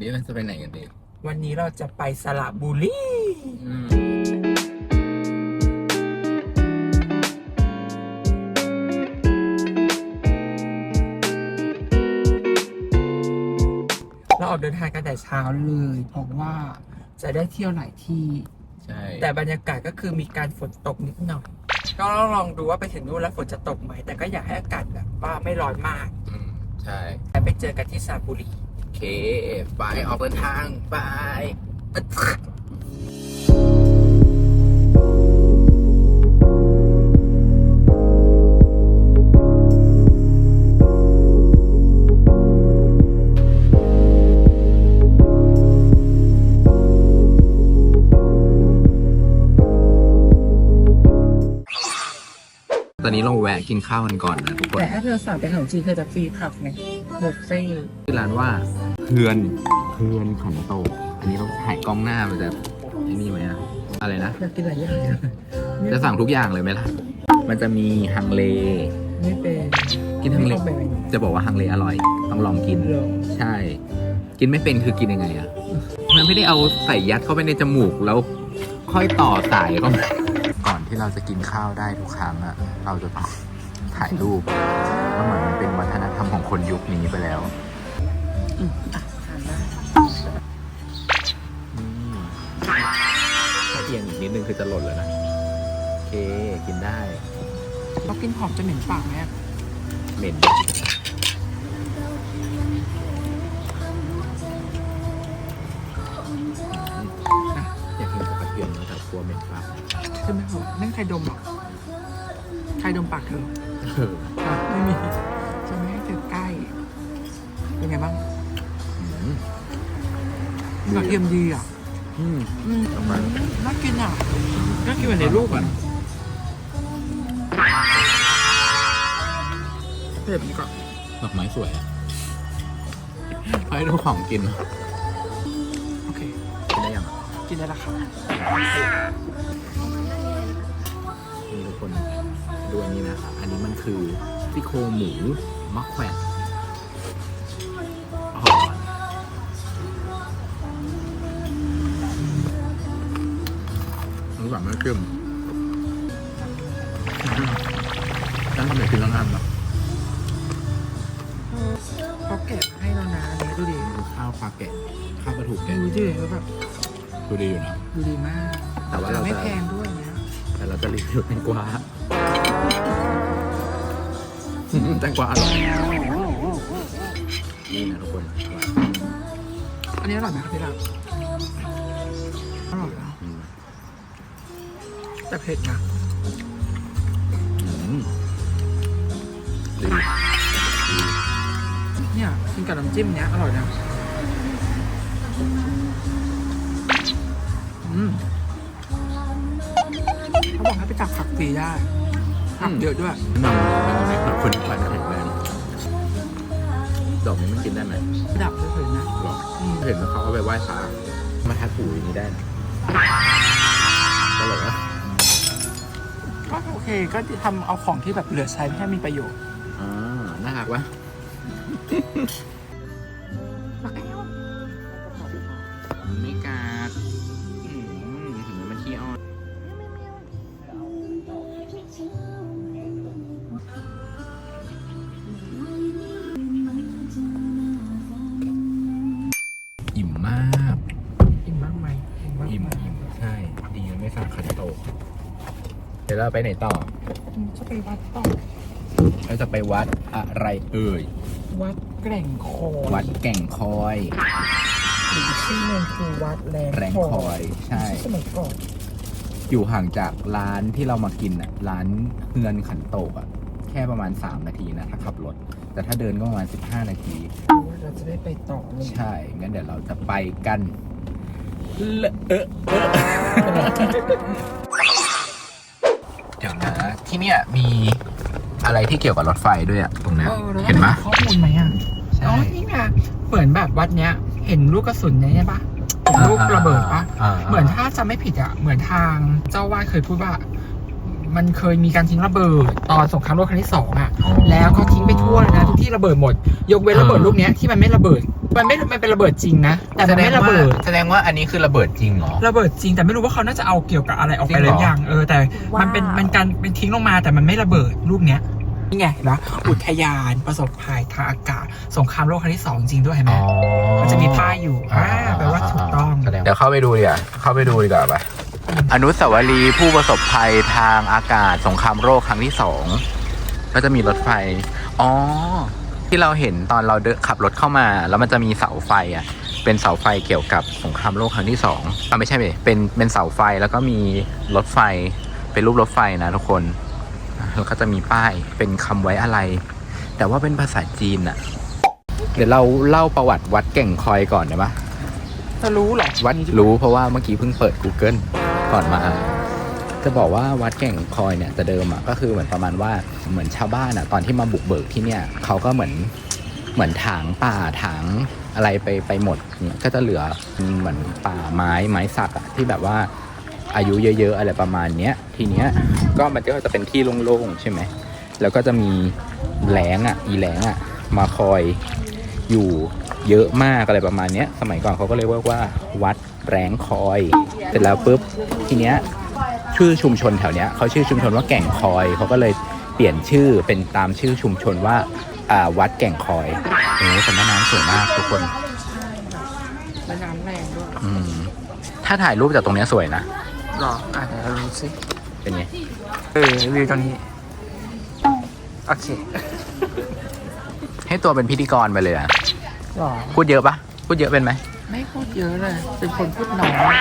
นี่เราจะไปไหนกันดีวันนี้เราจะไปสระบุรีอืมเราออกเดินทางกันแต่เช้าเลยเพราะว่าจะได้เที่ยวหลายที่ ใช่แต่บรรยากาศก็คือมีการฝนตกนิดหน่อย ก็ลองดูว่าไปถึงนู่นแล้วฝนจะตกไหม แต่ก็อยากให้อากาศแบบว่าไม่ร้อนมากอืมใช่ แต่ไปเจอกันที่สระบุรีโอ เค ไปออกเดินทางไป อนนี้เราแวะกินข้าวกันก่อนนะทุกคนแต่ถ้าเธอสั่งเป็นขนมจีนเธอจะฟรีผักไงบุฟเฟ่ต์ชื่อร้านว่าเพื่อนเพื่อนขันโตกอันนี้เราถ่ายกล้องหน้ามันจะไอ้นี่ไหมอะอะไรนะอยากกินหลายอย่างจะสั่งทุกอย่างเลยไหมล่ะ มันจะมีฮังเล ไม่เป็นกินฮังเล ไม่ต้องเป็นจะบอกว่าฮังเลอร่อย ต้องลองกิน หรอใช่ กินไม่เป็นคือกินยังไงอะมันไม่ได้เอาใส่ยัดเข้าไปในจมูกแล้ว ค่อยต่อสายเข้ามา ก่อนที่เราจะกินข้าวได้ทุกครั้งอะเราจะต้องถ่ายรูปก็เหมือนมันเป็นวัฒนธรรมของคนยุคนี้ไปแล้วอืมอะทานได้ถ้าเอียงอีกนิดนึงคือจะหล่นแล้วนะ โอเค กินได้ เรากินหอมจะเหม็นปากไหมอะเหม็น กลัวเหม็นปากใช่ไหมคะนั่นใครดมอะใครดมปากเธอเอออะไม่มีจะไม่ให้เธอใกล้ เป็นไงบ้างอืมกระเทียมดีอะอืมอืมประมาณน่ากินอะน่ากินเหมือนในรูปอะเผ็ดดีกว่าดอกไม้สวยอะให้ดูของกิน โอเค กินได้ยังอะกินได้และค่ะ นนี้นะครับอันนี้มันคือซี่โครงหมูมะแขวนโอ้โหรู้แบบไม่เข้มฉันทำไมกินแล้วงานแบบเขาแกะให้เรานะอันนี้ดูดิข้าวปลาแกะข้าวปลาถูกแกะดูดิแล้วแบบดูดีอยู่นะดูดีมาก แต่ว่าเราไม่จะแพงด้วยเนี้ยแต่เราจะรีวิวแตงกวา แตงกวาอร่อยนี่นะทุกคนอร่อยอันนี้อร่อยไหมครับพี่รักอร่อยนะอืมแต่เผ็ดนะอืมดีเนี่ยกินกับน้ำจิ้มเนี้ยอร่อยนะอืมเขาบอกให้ไปตักผักฟรีได้ ผักเยอะด้วยนำเป็นไงครับคนฝันแข็งแรงดอกนี้มันกินได้ไหมดับเฉยๆนะหรออืมเห็นว่าเขาเอาไปไหว้พระมาทัดผูอย่างนี้ได้นะตลกนะก็โอเคก็ทำเอาของที่แบบเหลือใช้ให้มีประโยชน์ อ่าน่ารักวะ เดี๋ยวเราไปไหนต่ออืมจะไปวัดต่อเราจะไปวัดอะไรเอ่ย วัดแกร่งคอย วัดแก่งคอยหรือชื่อหนึงคือวัดแรงแรงคอย ใช่สมัยก่อนอยู่ห่างจากร้านที่เรามากินอะ ร้านเฮือนขันโตกอะ แค่ประมาณ 3 นาทีนะ ถ้าขับรถ แต่ถ้าเดินก็ประมาณ 15 นาที เราจะได้ไปต่อเลยใช่ งั้นเดี๋ยวเราจะไปกัน เลอะเอะเอะเดี๋ยวนะ ที่เนี่ยมีอะไรที่เกี่ยวกับรถไฟด้วยอะตรงนั้นออแล้วเห็นไหมข้อมูลไหมอะใช่อ๋อนี่ไงเหมือนแบบวัดเนี้ย เห็นลูกกระสุนเนี้ยใช่ปะเห็นลูกระเบิดปะาเหมือนถ้าจะไม่ผิดอะ เหมือนทางเจ้าวาดเคยพูดว่า มันเคยมีการทิ้งระเบิดตอนสงครามโลกครั้งที่สองอะ แล้วก็ทิ้งไปทั่วเลยนะทุกที่ระเบิดหมด ยกเว้นระเบิดลูกเนี้ยที่มันไม่ระเบิด มันไม่ มันเป็นระเบิดจริงนะ แต่มันไม่ระเบิด แสดงว่าอันนี้คือระเบิดจริงเหรอ ระเบิดจริงแต่ไม่รู้ว่าเขาน่าจะเอาเกี่ยวกับอะไรออกไปจริงหเหรรืออยังเออแต่ มันเป็นว้าว มันการเป็นทิ้งลงมาแต่มันไม่ระเบิดรูปเนี้ยนี่ไงเห็นปะอุทยานประสบภัยทางอากาศสงครามโลกครั้งที่สองจริงด้วยเห็นไหมมันจะมีป้ายอยู่อ่าแปลว่าถูกต้องเดี๋ยวเข้าไปดูดีกว่าเข้าไปดูดีกว่าปะ อนุสาวรีย์ผู้ประสบภัยทางอากาศสงครามโลกครั้งที่สองก็จะมีรถไฟ อ๋อ ที่เราเห็นตอนเราเดินขับรถเข้ามา แล้วมันจะมีเสาไฟอะ เป็นเสาไฟเกี่ยวกับสงครามโลกครั้งที่สองอะไม่ใช่เว้ยเป็นเป็นเสาไฟแล้วก็มีรถไฟ เป็นรูปรถไฟนะทุกคน แล้วก็จะมีป้ายเป็นคำไว้อะไร แต่ว่าเป็นภาษาจีนอะ เดี๋ยวเราเล่าประวัติวัดแก่งคอยก่อนได้ปะจะรู้เหรอวัดรู้เพราะว่าเมื่อกี้เพิ่งเปิด Google ก่อนมาจะบอกว่าวัดแก่งคอยเนี่ยแต่เดิมอะก็คือเหมือนประมาณว่าเหมือนชาวบ้านอะตอนที่มาบุกเบิกที่เนี่ยเขาก็เหมือนเหมือนถางป่าถางอะไรไปไปหมดเนี่ยก็จะเหลือเหมือนป่าไม้ไม้สักอะที่แบบว่าอายุเยอะ ๆ อะไรประมาณเนี้ยทีเนี้ยก็มันก็จะเป็นที่โล่งๆใช่ไหมแล้วก็จะมีแหลงอะอีแหลงอะมาคอย อยู่เยอะมากอะไรประมาณเนี้ยสมัยก่อนเขาก็เลยเรียกว่าวัดแรงคอย เสร็จแล้วปุ๊บทีเนี้ยชื่อชุมชนแถวเนี้ยเขาชื่อชุมชนว่าแก่งคอยเขาก็เลยเปลี่ยนชื่อเป็นตามชื่อชุมชนว่าอ่าวัดแก่งคอยโอ้โหแต่แม่น้ำสวยมากทุกคนแม่น้ำแรงด้วยอืมถ้าถ่ายรูปจากตรงเนี้ยสวยนะหรออะเดี๋ยวเราดูสิเป็นไงเออวิวตรงนี้ โอเค ให้ตัวเป็นพิธีกรไปเลยอะหรอพูดเยอะปะพูดเยอะเป็นไหมไม่พูดเยอะเลย เป็นคนพูดน้อย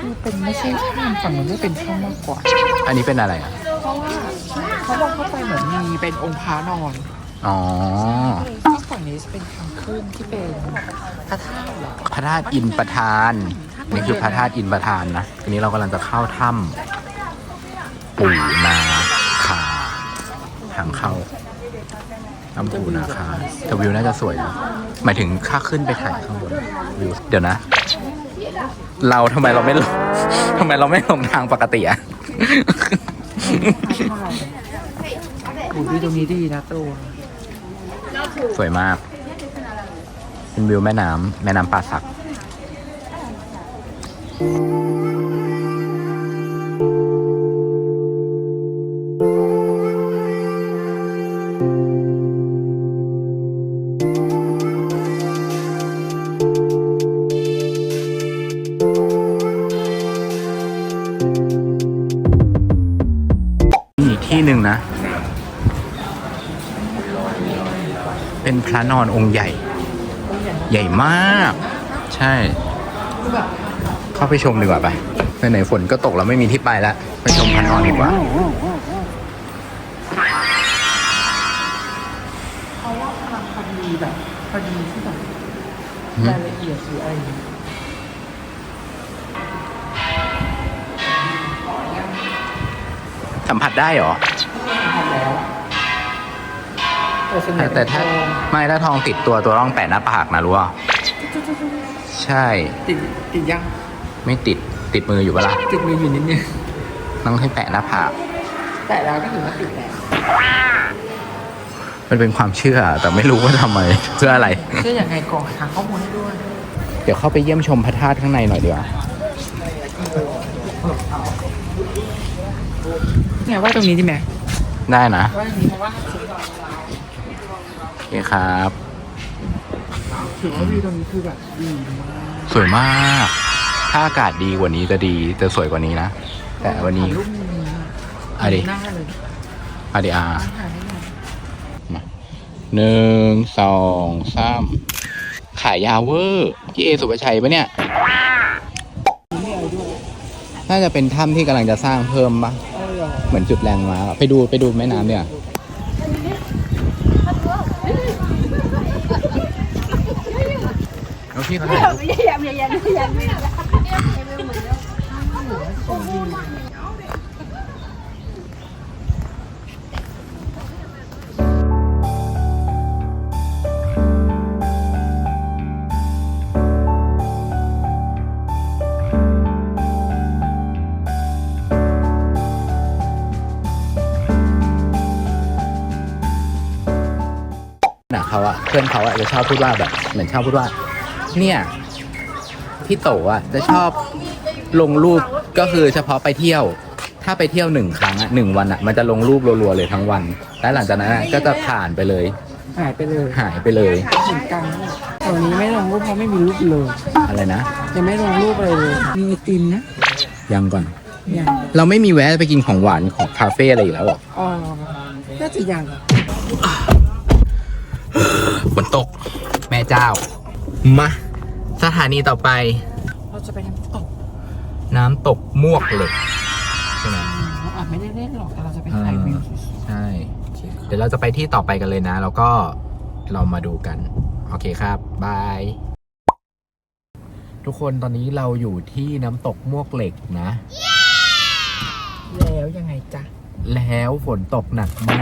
คือเป็นไม่ใช่ช่างฝั่งมันไม่เป็นช่างมากกว่า อันนี้เป็นอะไรอะเพราะว่าเขามองเข้าไปเหมือนมีเป็นองค์พระนอนอ๋อข้างฝั่งนี้จะเป็นทางขึ้นที่เป็นพระธาตุเหรอพระธาตุอินประทาน นี่คือพระธาตุอินประทานนะทีนี้เรากำลังจะเข้าถ้ำปู่นาคาทางเข้า ถ้ำปู่นาคาแต่วิวน่าจะสวยนะหมายถึงค่าขึ้นไปถ่ายข้างบนวิวเดี๋ยวนะ เราทำไมเราไม่ลงทำไมเราไม่ลงทางปกติอะโอ้ยตรงนี้ดีนะตัวสวยมาก เป็นวิวแม่น้ำแม่น้ำป่าสักมี พระนอนองค์ใหญ่ ใหญ่มาก ใช่ เข้าไปชมดีกว่าไปไหนๆฝนก็ตกแล้วไม่มีที่ไปแล้วไปชมพระนอนดีกว่าเพราะว่าพลังพอดีแบบพอดีที่แบบอืมรายละเอียดหรืออะไรอย่างเงี้ยสัมผัสได้เหรอ แต่ส่วนใหญ่แต่ถ้าไม่ถ้าทองติดตัวตัวต้องแปะหน้าผากนะรู้ป่ะใช่ ติดติดยัง ไม่ติดติดมืออยู่เปะล่าติดมืออยู่นิดนึงต้องให้แปะหน้าผากแต่แล้วก็ถือว่าติดแล้วมันเป็นความเชื่อแต่ไม่รู้ว่าทำไมเพื่ออะไรเชื่ออย่างไงก่อนหาข้อมูลให้ด้วย เดี๋ยวเข้าไปเยี่ยมชมพระธาตุข้างในหน่อยดีกว่าเนี่ยว่าตรงนี้ดีไหมได้นะว่าตรงนี้เพราะว่า เคครับถือว่าวิวตรงนี้คือแบบดีมากสวยมาก ถ้าอากาศดีกว่านี้จะดีจะสวยกว่านี้นะ แต่วันนี้ถ่ายรูปมุมนี้อะดิหน้าเลยอะดีอา ถ่ายให้หน่อยหนึ่งสองสามขายยาวเวอร์พี่เอสุภาชัยปะเนี่ย น่าจะเป็นถ้ำที่กำลังจะสร้างเพิ่มปะเออเหรอเหมือนจุดแรงม้าไปดูไปดูแม่น้ำเนี่ย พี่เขาหน่อไม่นไยันไยันไยันเขาอะเพื่อนเขาอะจะชอบพูดว่าแบบเหมือนชอบพูดว่า เนี่ยพี่โตอะจะชอบลงรูปก็คือเฉพาะไปเที่ยว ถ้าไปเที่ยวหนึ่งครั้งอะหนึ่งวันอะมันจะลงรูปรัวๆเลยทั้งวัน และหลังจากนั้นอะก็จะผ่านไปเลย หายไปเลยหายไปเลย เหมือนกันตอนนี้ไม่ลงรูปเพราะไม่มีรูปเลยอะไรนะยังไม่ลงรูปเลยเลยมีไอติมนะยังก่อนยังเราไม่มีแวะไปกินของหวานของคาเฟ่อะไรอีกแล้วหรออ๋อน่าจะยังฝนตก แม่เจ้ามา สถานีต่อไป เราจะไปน้ำตกน้ำตกมวกเหล็กใช่ไหมเราอาจไม่ได้เล่นหรอกแต่เราจะไปถ่ายวิวสวยใช่เดี๋ยวเราจะไปที่ต่อไปกันเลยนะ แล้วก็เรามาดูกัน โอเคครับบาย ทุกคนตอนนี้เราอยู่ที่น้ำตกมวกเหล็กนะๆแล้วยังไงจ๊ะแล้วฝนตกหนักมา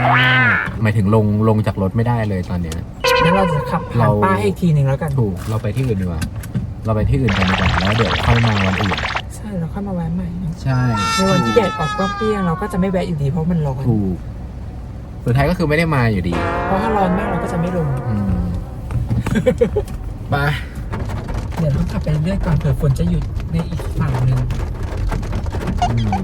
ก หมายถึงลงลงจากรถไม่ได้เลยตอนเนี้ย งั้นเราจะขับผ่านเราป้ายให้อีกทีหนึ่งแล้วกัน ถูกเราไปที่อื่นดีกว่า เราไปที่อื่นกันดีกว่าแล้วเดี๋ยวค่อยมาวันอื่น ใช่เราค่อยมาแวะใหม่นะใช่ในวันที่แดดออกเปรี้ยงๆเราก็จะไม่แวะอยู่ดีเพราะมันร้อนถูกสุดท้ายก็คือไม่ได้มาอยู่ดี เพราะถ้าร้อนมากเราก็จะไม่ลงอืมไปเดี๋ยวต้องขับไปเรื่อยๆก่อนเผื่อฝนจะหยุดในอีกฝั่งหนึ่งอืม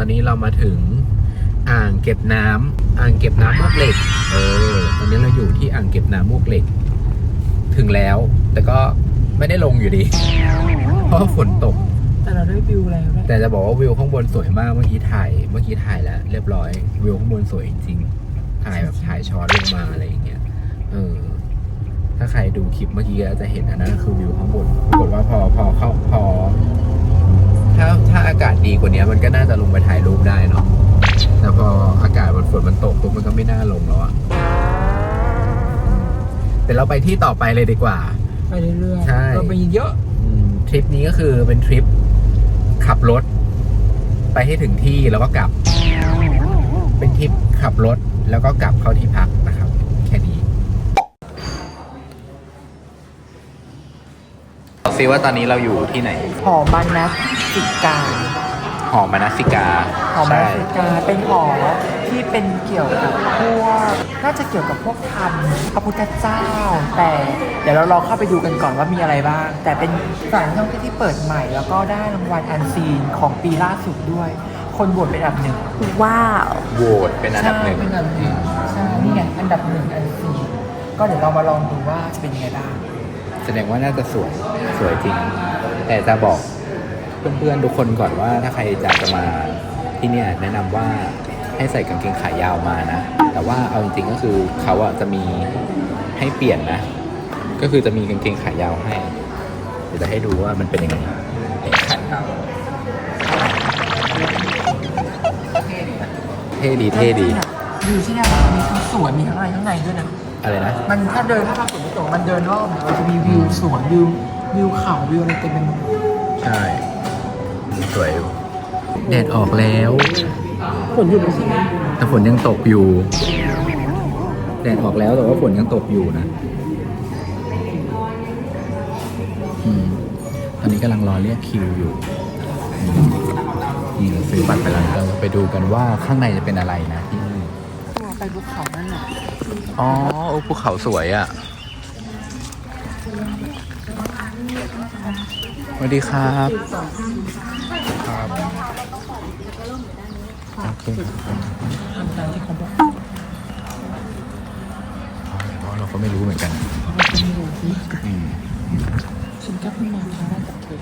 อนนี้เรามาถึงอ่างเก็บน้ำอ่างเก็บน้ำมวกเหล็ก เออ ตอนนี้เราอยู่ที่อ่างเก็บน้ำมวกเหล็ก ถึงแล้ว แต่ก็ไม่ได้ลงอยู่ดี เพราะว่าฝนตก แต่เราได้วิวแล้วด้วยแต่จะบอกว่าวิวข้างบนสวยมาก เมื่อกี้ถ่าย เมื่อกี้ถ่ายแล้ว เรียบร้อย วิวข้างบนสวยจริงๆ ถ่ายแบบถ่ายช้อนลงมาอะไรอย่างเงี้ย เออ ถ้าใครดูคลิปเมื่อกี้ก็จะเห็นอันนั้นคือวิวข้างบนปรากฏว่าพอพอเข้าพอ ถ้าถ้าอากาศดีกว่านี้มันก็น่าจะลงไปถ่ายรูปได้เนาะแต่พออากาศมันฝนมันตกปุ๊บมันก็ไม่น่าลงแล้วอะเดี๋ยวเราไปที่ต่อไปเลยดีกว่า ไปเรื่อยๆใช่เราไปเยอะอืมทริปนี้ก็คือเป็นทริปขับรถ ไปให้ถึงที่แล้วก็กลับ เป็นทริปขับรถแล้วก็กลับเข้าที่พักนะครับ แค่นี้ ซิว่าตอนนี้เราอยู่ที่ไหน หอมานัสสิกาหอมนสิกาหอมาใช่นัสสิกาเป็นหอที่เป็นเกี่ยวกับพวกน่าจะเกี่ยวกับพวกธรรมพระพุทธเจ้า แต่เดี๋ยวเราลองเข้าไปดูกันก่อนว่ามีอะไรบ้าง แต่เป็นสถานที่ท่องเที่ยวที่เปิดใหม่ แล้วก็ได้รางวัลอันซีนของปีล่าสุดด้วย คนบวชเป็นอันดับหนึ่งว้าว โหวตเป็นอันดับหนึ่งใช่เป็นอันดับหนึ่งใช่นี่ไงอันดับหนึ่งอันซีนก็เดี๋ยวเรามาลองดูว่าจะเป็นยังไงบ้างแส ดงว่าน่าจะสวยสวยจริง แต่จะบอกเพื่อนๆทุกคนก่อนว่าถ้าใครอยากจะมาที่เนี่ยแนะนำว่าให้ใส่กางเกงขายาวมานะ แต่ว่าเอาจริงๆก็คือเขาอะจะมีให้เปลี่ยนนะ ก็คือจะมีกางเกงขายาวให้เดี๋ยวจะให้ดูว่ามันเป็นยังไงขายาวเท่ดีเท่ดีวิวที่เนี่ยมีทั้งสวยมีทั้งอะไรข้างในด้วยนะ อะไรนะ มันถ้าเดินถ้าภาพฝนไม่ตกมันเดินรอบเนี่ยมันจะมีวิวสวยวิววิวเขาวิวอะไรเต็มไปหมดใช่ สวยแดดออกแล้ว ฝนหยุดแล้วใช่ไหมแต่ฝนยังตกอยู่ แดดออกแล้วแต่ว่าฝนยังตกอยู่นะอืมตอนนี้กำลังรอเรียกคิวอยู่อืมนี่เราซื้อบัตรไปแล้วนะเราไปดูกันว่าข้างในจะเป็นอะไรนะที่นี่ตัว ไปภูเขานั่นแหละอ๋อโอ้ภูเขาสวยอะสวัสดีครับ ครับโอเคครับทำตามที่เขาบอกเพราะเราก็ไม่รู้เหมือนกันเขาบอกไม่รู้สิอืมฉันก็เพิ่งมาครั้งแรกกับเธอ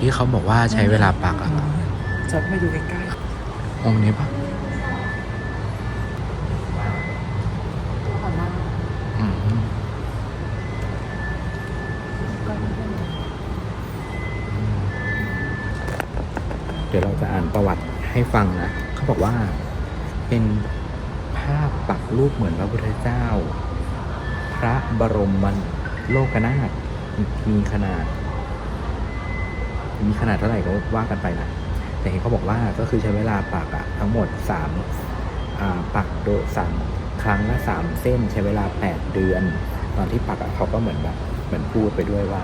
ที่เขาบอกว่าใช้เวลาปักอะจะไม่ดูใกล้องค์นี้ปะๆผ่านมาอืมก็ไม่ได้เดี๋ยวเราจะอ่านประวัติให้ฟังนะ เขาบอกว่าเป็นภาพปักรูปเหมือนพระพุทธเจ้า พระบรมมันโลกนาถมีขนาด มีขนาดเท่าไหร่ก็ว่ากันไปนะแต่เห็นเขาบอกว่าก็คือใช้เวลาปักอะทั้งหมดสามอ่าปักโดยสามครั้งละสามเส้นใช้เวลาแปดเดือน ตอนที่ปักอะเขาก็เหมือนแบบเหมือนพูดไปด้วยว่า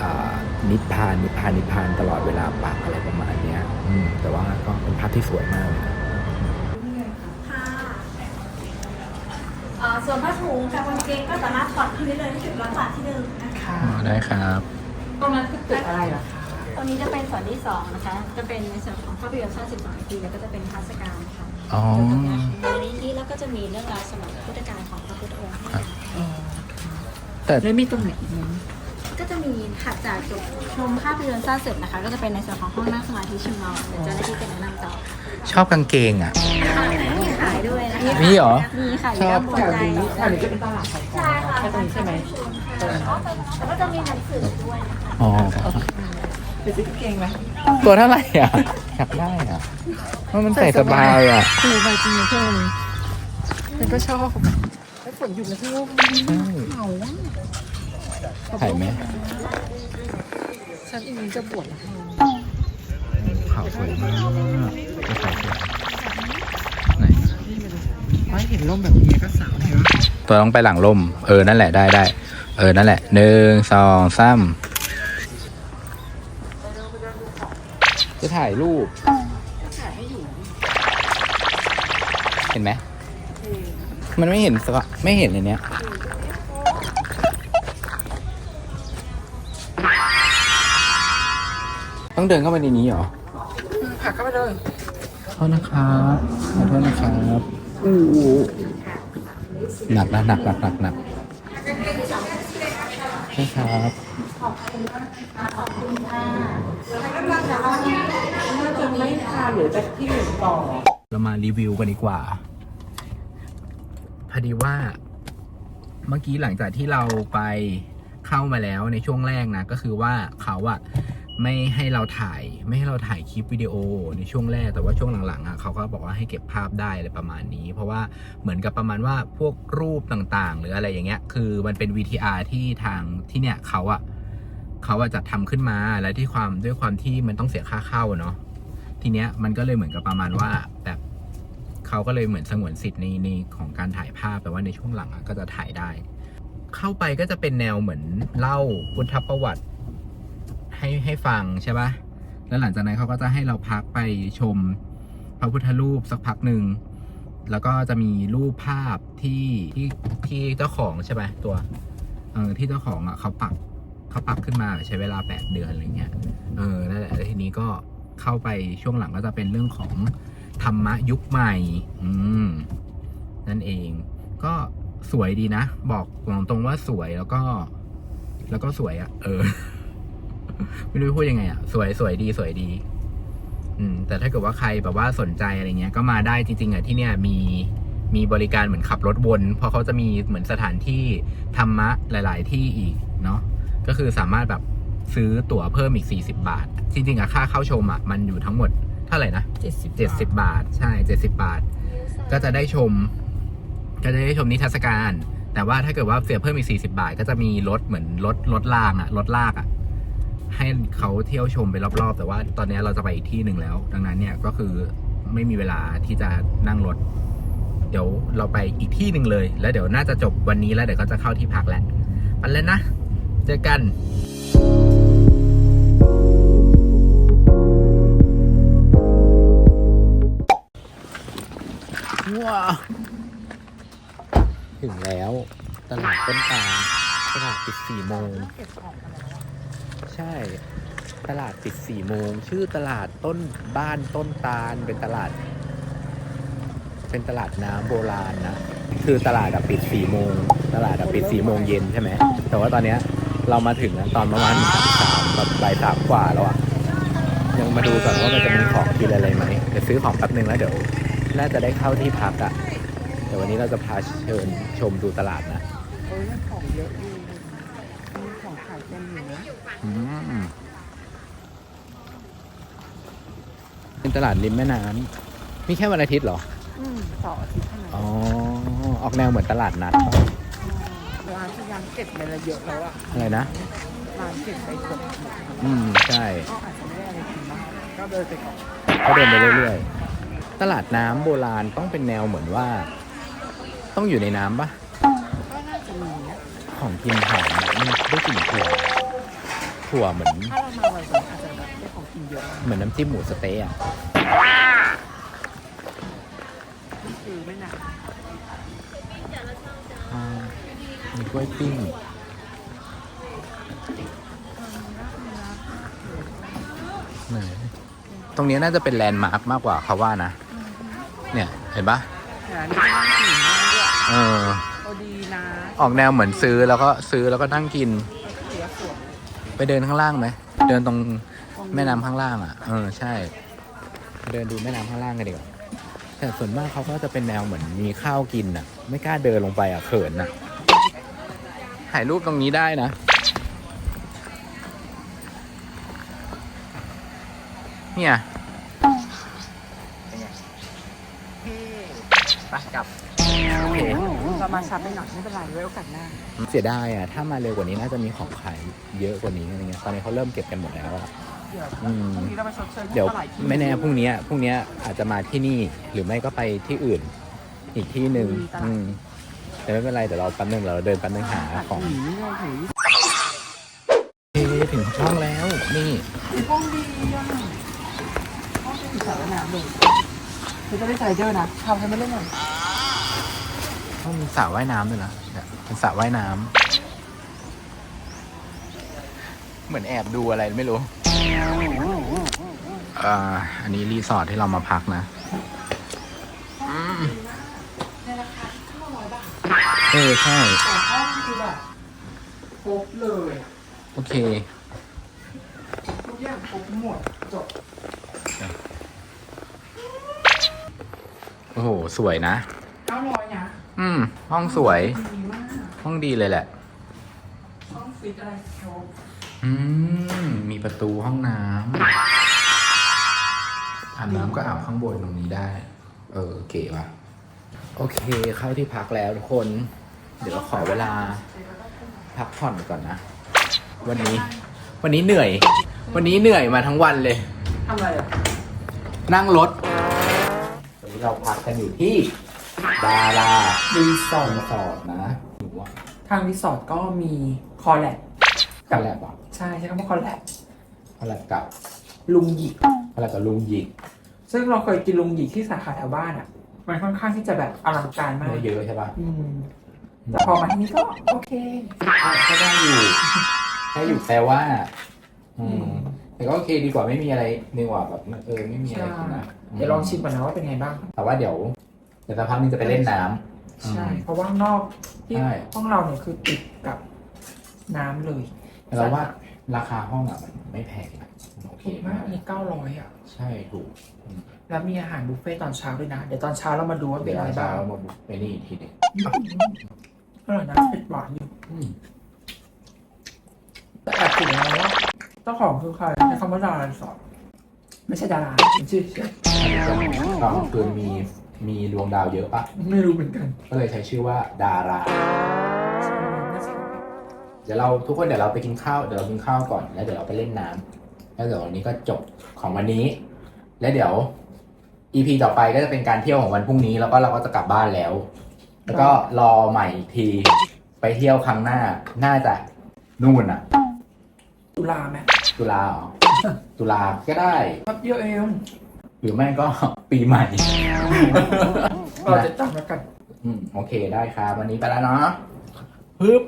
อ่านิพพานนิพพานนิพพานตลอดเวลาปักอะไรประมาณเนี้ยอืมแต่ว่าก็เป็นภาพที่สวยมากเลยนะค่ะเอ่อส่วนผ้าถุงกับกางเกงก็สามารถถอดที่ได้เลยที่จุดร้อยบาทที่เดิมนะคะค่ะอ๋อได้ครับ ตรงนั้นคือตึกอะไรเหรอคะตรงนี้จะเป็นส่วนที่สองนะคะ จะเป็นในส่วนของภาพยนตร์52ปีแล้วก็จะเป็นเทรรศกาลค่ะอ๋อในนี้แล้วก็จะมีเรื่องราวสมัยพุทธกาลของพระพุทธองค์ให้อ่านอ๋อแต่แล้วมีตรงไหนอีกไหมก็จะมีถัดจากจบชมภาพยนตร์ซ่าเสร็จนะคะ ก็จะเป็นในส่วนของห้องนั่งสมาธิชิมเราเดี๋ยวเจ้าหน้าที่จะแนะนำต่อชอบกางเกงอะค่ะมีขายด้วยนะคะมีเหรอ มีค่ะชอบมีแถด้านวบนนี้ใจแถวนี้จะเป็นตลาดขายของใช่ค่ะแค่ตรงนี้ใช่ไหม แล้วก็จะมีหนังสือด้วยนะคะอ๋อไปซื้อกางเกงไหมตัวเท่าไหร่อะอยากได้อะเพราะมันใส่สบายอะถูกไปจริงๆเพื่อนมันก็ชอบแล้วฝนหยุดแล้วที่ว่าเหงาอะถ่ายไหมฉันอีกนี้จะบวชแล้วขาวสวยมากขาวสวยไหนไม่เห็นร่มแบบนี้ก็สาวเห็นไหมตัวต้องไปหลังลมเออ นั่นแหละได้ได้ เออ นั่นแหละหนึ่งสองสามจะถ่ายรูป เห็นไหม มันไม่เห็นสวะไม่เห็นในเนี้ยต้องเดินเข้าไปในนี้เหรอผักเข้าไปเลยขอโทษนะครับขอโทษนะครับอู้หนักนะหนักหนักหนักหนักใช่ครับน่าจะไม่ทานหรือจะที่อื่นต่อ เรามารีวิวกันดีกว่า พอดีว่า เมื่อกี้หลังจากที่เราไปเข้ามาแล้วในช่วงแรกนะ ก็คือว่าเขาอะ ไม่ให้เราถ่ายไม่ให้เราถ่ายคลิปวิดีโอในช่วงแรกแต่ว่าช่วงหลังๆอะเขาก็บอกว่าให้เก็บภาพได้อะไรประมาณนี้ เพราะว่าเหมือนกับประมาณว่าพวกรูปต่างๆ หรืออะไรอย่างเงี้ย คือมันเป็น VTR ที่ทางที่เนี่ยเขาอะเขาอะจัดทำขึ้นมาและที่ความด้วยความที่มันต้องเสียค่าเข้าเนาะทีเนี้ยมันก็เลยเหมือนกับประมาณว่าแบบเขาก็เลยเหมือนสงวนสิทธิ์ในในของการถ่ายภาพแต่ว่าในช่วงหลังอะก็จะถ่ายได้ เข้าไปก็จะเป็นแนวเหมือนเล่าพุทธประวัติ ให้ให้ฟังใช่ปะแล้วหลังจากนั้นเขาก็จะให้เราพักไปชมพระพุทธรูปสักพักหนึ่ง แล้วก็จะมีรูปภาพที่ที่ที่เจ้าของใช่ไหมตัวเออที่เจ้าของอะเขาปักเขาปักขึ้นมาใช้เวลาแปดเดือนอะไรเงี้ย เออนั่นแหละแล้วทีนี้ก็เข้าไปช่วงหลังก็จะเป็นเรื่องของธรรมะยุคใหม่ อืม นั่นเอง ก็สวยดีนะ บอกตรงๆว่าสวยแล้วก็ แล้วก็สวยอะ่ะ เออ ไม่รู้จะพูดยังไงอะ่ะ สวยสวยดีสวยดี อืม แต่ถ้าเกิดว่าใครแบบว่าสนใจอะไรเงี้ย ก็มาได้จริง ๆอะที่เนี่ยมีมีบริการเหมือนขับรถวน เพราะเขาจะมีเหมือนสถานที่ธรรมะหลาย ๆ ที่อีกเนาะก็คือสามารถแบบซื้อตั๋วเพิ่มอีก 40 บาท จริง ๆอะค่าเข้าชมอะมันอยู่ทั้งหมดเท่าไหร่นะเจ็ดสิบ70 บาท ใช่ 70 บาท ก็จะได้ชม ก็จะได้ชมนิทรรศการ แต่ว่าถ้าเกิดว่าเสียเพิ่มอีก 40 บาท ก็จะมีรถเหมือนรถรถรางอะรถลากอะ ให้เขาเที่ยวชมไปรอบๆ แต่ว่าตอนนี้เราจะไปอีกที่หนึ่งแล้ว ดังนั้นเนี่ยก็คือไม่มีเวลาที่จะนั่งรถ เดี๋ยวเราไปอีกที่หนึ่งเลย แล้วเดี๋ยวน่าจะจบวันนี้แล้วเดี๋ยวก็จะเข้าที่พักแหละไปแล้วนะ เจอกันว้าถึงแล้ว ตลาดต้นตาลตลาดปิดสี่โมง ใช่ ตลาดปิดสี่โมง ชื่อตลาดต้นบ้านต้นตาล เป็นตลาด เป็นตลาดน้ำโบราณนะ คือตลาดอะปิดสี่โมง ตลาดอะปิดสี่โมงเย็นใช่ไหม แต่ว่าตอนเนี้ยเรามาถึงอะตอนประมาณสามแบบบ่ายสามกว่าแล้วอะยังมาดูก่อนว่ามันจะมีของกินอะไรไหมเดี๋ยวซื้อของแป๊บนึงแล้วเดี๋ยวน่าจะได้เข้าที่พักอะเดี๋ยววันนี้เราจะพาเชิญชมดูตลาดนะ เออยังของเยอะอยู่มีของขายเต็มอยู่นะอืมเป็นตลาดริมแม่น้ำมีแค่วันอาทิตย์เหรอ อืมเสาร์อาทิตย์เท่านั้นอ๋อ ออกแนวเหมือนตลาดนัด ร้านพยายามเก็บไปละเยอะแล้วอะอะไรนะ ร้านเก็บไปเกือบหมดอืม ใช่ ก็อาจจะไม่ได้อะไรกินมากก็เดินไปก่อนเขาเดินไปเรื่อยๆ ตลาดน้ำโบราณต้องเป็นแนวเหมือนว่า ต้องอยู่ในน้ำปะก็น่าจะมีนะของกินหอมอะมัน ได้กลิ่นถั่วถั่วเหมือน ถ้าเรามาวันก่อนอาจจะแบบได้ของกินเยอะมากเหมือนน้ำจิ้มหมูสะเต๊ะอะนี่คือไม่หนักอ่ามีกล้วยปิ้งไหนตรงนี้น่าจะเป็นแลนด์มาร์คมากกว่าเขาว่านะ เนี่ย เห็นปะหานี่นั่งกินมากด้วย เออพ ออกแนวเหมือนซื้อแล้วก็ซื้อแล้วก็นั่งกิน ไปเดินข้างล่างไหม เดินตรงแม่น้ำข้างล่างอะ เออใช่ เดินดูแม่น้ำข้างล่างกันดีกว่า แต่ส่วนมากเขาก็จะเป็นแนวเหมือนมีข้าวกินอะ ไม่กล้าเดินลงไปอะเขินอะ ถ่ายรูปตรงนี้ได้นะเนี่ย ไปกลับ โอเคเรามาช้าไปหน่อยไม่เป็นไรไว้โอกาสหน้า เสียดายอะ ถ้ามาเร็วกว่านี้น่าจะมีของขายเยอะกว่านี้อะไรเงี้ย ตอนนี้เขาเริ่มเก็บกันหมดแล้วอะเดี๋ยวอืมพรุ่งนี้เราไปชดเชยพวกเดี๋ยวปลาไหลที่ไม่แน่พรุ่งนี้พรุ่งนี้อาจจะมาที่นี่หรือไม่ก็ไปที่อื่น อีกที่หนึ่งอืมแต่ไม่เป็นไรเดี๋ยวเราแป๊บนึงเราเดินแป๊บนึงหาของหืมเราถือเอ๊ะถึงช่องแล้วนี่ ห้องดีอะห้องดีสระว่ายน้ำเลยเธอจะได้ใส่เยอะนะทำให้ไม่เล่นหน่อย ต้องมีสระว่ายน้ำด้วยนะเนี่ยเป็นสระว่ายน้ำเหมือนแอบดูอะไรไม่รู้อ่าอันนี้รีสอร์ทที่เรามาพักนะอืมเออใช่แต่ห้องคือแบบครบเลยโอเค ทุกอย่างครบหมดจบโอ้โห สวยนะ เก้าร้อยนะ อืม ห้องสวย ดีมากห้องดีเลยแหละ ห้องฟิตอะไรครบอืม มีประตูห้องน้ำอาบน้ำก็อาบข้างบนตรงนี้ได้ เออเก๋ว่ะ โอเค เข้าที่พักแล้วทุกคน เดี๋ยวเราขอเวลา พักผ่อนก่อนนะ วันนี้ วันนี้เหนื่อย วันนี้เหนื่อยมาทั้งวันเลย ทำอะไรอะ นั่งรถวันนี้เราพักกันอยู่ที่ ดารารีสอรีร์ทสอร์ทนะหนูว่าทางรีสอร์ทก็มีคอแลบคอลแลบอะใช่ใช่คำว่าคอแลบคอลแลบกับลุงหยิกคอลแลบกับลุงหยิก ซึ่งเราเคยกินลุงหยิกที่สาขาแถวบ้านอะ มันค่อนข้างที่จะแบบอลังการมากไม่เยอะใช่ปะอืมแต่พอมาที่นี่ก็โอเคก็ได้อยู่ได้อยู่แต่ว่าอืมอืม แต่ก็โอเคดีกว่าไม่มีอะไรดีกว่าแบบเออไม่มีอะไรกินนะเดี๋ยวลองชิมก่อนนะว่าเป็นไงบ้าง แต่ว่าเดี๋ยว เดี๋ยวสักพักนึงจะไปเล่นน้ำ ใช่ เพราะว่าข้างนอกที่ใช่ ห้องเราเนี่ยคือติดกับน้ำเลยแต่เราว่าราคาห้องอะมันไม่แพงนะโอเคถูกมากอันนี้เก้าร้อยอะ ใช่ถูกแล้วมีอาหารบุฟเฟ่ต์ตอนเช้าด้วยนะ เดี๋ยวตอนเช้าเรามาดูว่าเป็เดี๋ยนวอะไรเช้าบ้างเรามาบุกไปนี่อีกทีหนึงอร่อยนะเผ็ดหวานอยู่อืมแต่แอบถึงนะว่าเจ้าของคือใครในคำว่าดารารีสอร์ทไม่ใช่ดาราเป็นชื่อเฉยตอนกลางคืนมี มีดวงดาวเยอะปะไม่รู้เหมือนกันก็เลยใช้ชื่อว่าดาราใช่น่าจะเดี๋ยวเราทุกคนเดี๋ยวเราไปกินข้าวเดี๋ยวเรากินข้าวก่อนแล้วเดี๋ยวเราไปเล่นน้ำแล้วเดี๋ยววันนี้ก็จบของวันนี้ แล้วเดี๋ยว EP ต่อไปก็จะเป็นการเที่ยวของวันพรุ่งนี้แล้วก็เราก็จะกลับบ้านแล้ว แล้วก็รอใหม่อีกทีไปเที่ยวครั้งหน้าน่าจะนู่นอะตุลาไหมตุลาเหรอตุลาก็ได้แป๊บเดียวเอง หรือไม่ก็ปีใหม่ เราจะจำแล้วกัน อืมโอเคได้ครับ วันนี้ไปแล้วเนาะฮึบ